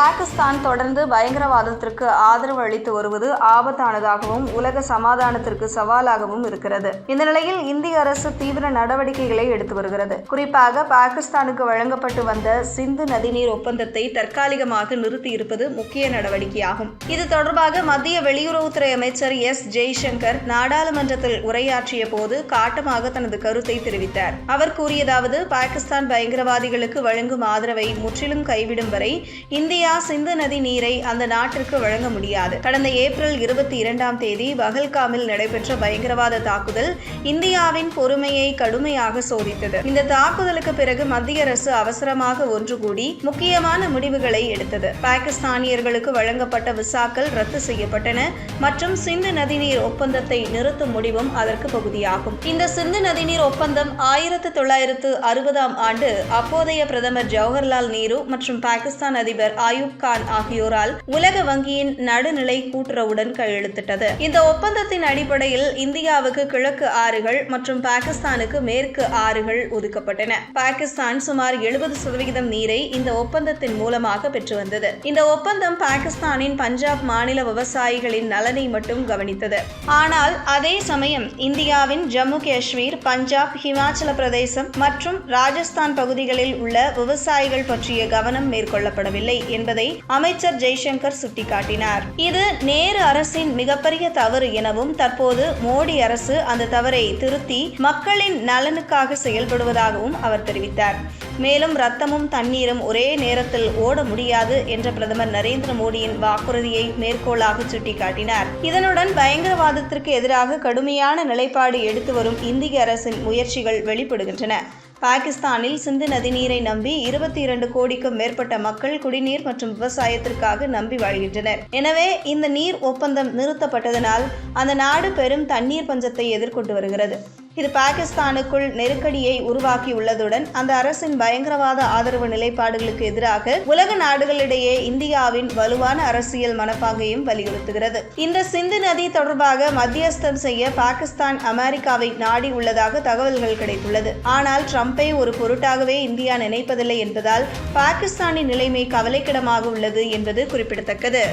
பாகிஸ்தான் தொடர்ந்து பயங்கரவாதத்திற்கு ஆதரவு அளித்து வருவது ஆபத்தானதாகவும் உலக சமாதானத்திற்கு சவாலாகவும் இருக்கிறது. இந்த நிலையில் இந்திய அரசு தீவிர நடவடிக்கைகளை எடுத்து வருகிறது. குறிப்பாக பாகிஸ்தானுக்கு வழங்கப்பட்டு வந்த சிந்து நதிநீர் ஒப்பந்தத்தை தற்காலிகமாக நிறுத்தி இருப்பது முக்கிய நடவடிக்கையாகும். இது தொடர்பாக மத்திய வெளியுறவுத்துறை அமைச்சர் எஸ். ஜெய்சங்கர் நாடாளுமன்றத்தில் உரையாற்றிய போது காட்டமாக தனது கருத்தை தெரிவித்தார். அவர் கூறியதாவது பாகிஸ்தான் பயங்கரவாதிகளுக்கு வழங்கும் ஆதரவை முற்றிலும் கைவிடும் வரை இந்தியா இந்தியா சிந்து நதி நீரை அந்த நாட்டிற்கு வழங்க முடியாது. கடந்த ஏப்ரல் இருபத்தி இரண்டாம் தேதி பகல்காமில் நடைபெற்ற பயங்கரவாத தாக்குதல் இந்தியாவின் பொறுமையை கடுமையாக சோதித்தது. இந்த தாக்குதலுக்கு பிறகு மத்திய அரசு அவசரமாக ஒன்று கூடி முக்கியமான முடிவுகளை எடுத்தது. பாகிஸ்தானியர்களுக்கு வழங்கப்பட்ட விசாக்கள் ரத்து செய்யப்பட்டன மற்றும் சிந்து நதிநீர் ஒப்பந்தத்தை நிறுத்தும் முடிவும் அதற்கு பகுதியாகும். இந்த சிந்து நதிநீர் ஒப்பந்தம் ஆயிரத்து தொள்ளாயிரத்து அறுபதாம் ஆண்டு அப்போதைய பிரதமர் ஜவஹர்லால் நேரு மற்றும் பாகிஸ்தான் அதிபர் ஆயு அயூப் கான் ஆகியோரால் உலக வங்கியின் நடுநிலை கூட்டுறவுடன் கையெழுத்திட்டது. இந்த ஒப்பந்தத்தின் அடிப்படையில் இந்தியாவுக்கு கிழக்கு ஆறுகள் மற்றும் பாகிஸ்தானுக்கு மேற்கு ஆறுகள் ஒதுக்கப்பட்டன. பாகிஸ்தான் சுமார் எழுபது சதவிகிதம் நீரை இந்த ஒப்பந்தத்தின் மூலமாக பெற்று வந்தது. இந்த ஒப்பந்தம் பாகிஸ்தானின் பஞ்சாப் மாநில விவசாயிகளின் நலனை மட்டும் கவனித்தது. ஆனால் அதே சமயம் இந்தியாவின் ஜம்மு காஷ்மீர் பஞ்சாப் ஹிமாச்சல பிரதேசம் மற்றும் ராஜஸ்தான் பகுதிகளில் உள்ள விவசாயிகள் பற்றிய கவனம் மேற்கொள்ளப்படவில்லை என்பதை அமைச்சர் ஜெய்சங்கர் சுட்டிக்காட்டினார். இது நேரு அரசின் மிகப்பெரிய தவறு எனவும் தற்போது மோடி அரசு அந்த தவறை திருத்தி மக்களின் நலனுக்காக செயல்படுவதாகவும் அவர் தெரிவித்தார். மேலும் ரத்தமும் தண்ணீரும் ஒரே நேரத்தில் ஓட முடியாது என்ற பிரதமர் நரேந்திர மோடியின் வாக்குறுதியை மேற்கோளாக சுட்டிக்காட்டினார். இதனுடன் பயங்கரவாதத்திற்கு எதிராக கடுமையான நிலைப்பாடு எடுத்து வரும் இந்திய அரசின் முயற்சிகள் வெளிப்படுகின்றன. பாகிஸ்தானில் சிந்து நதிநீரை நம்பி இருபத்தி இரண்டு கோடிக்கும் மேற்பட்ட மக்கள் குடிநீர் மற்றும் விவசாயத்திற்காக நம்பி வாழ்கின்றனர். எனவே இந்த நீர் ஒப்பந்தம் நிறுத்தப்பட்டதனால் அந்த நாடு பெரும் தண்ணீர் பஞ்சத்தை எதிர்கொண்டு வருகிறது. இது பாகிஸ்தானுக்குள் நெருக்கடியை உருவாக்கியுள்ளதுடன் அந்த அரசின் பயங்கரவாத ஆதரவு நிலைப்பாடுகளுக்கு எதிராக உலக நாடுகளிடையே இந்தியாவின் வலுவான அரசியல் மனப்பாங்கையும் வலியுறுத்துகிறது. இந்த சிந்து நதி தொடர்பாக மத்தியஸ்தம் செய்ய பாகிஸ்தான் அமெரிக்காவை நாடி உள்ளதாக தகவல்கள் கிடைத்துள்ளது. ஆனால் ட்ரம்பை ஒரு பொருட்டாகவே இந்தியா நினைப்பதில்லை என்பதால் பாகிஸ்தானின் நிலைமை கவலைக்கிடமாக உள்ளது என்பது குறிப்பிடத்தக்கது.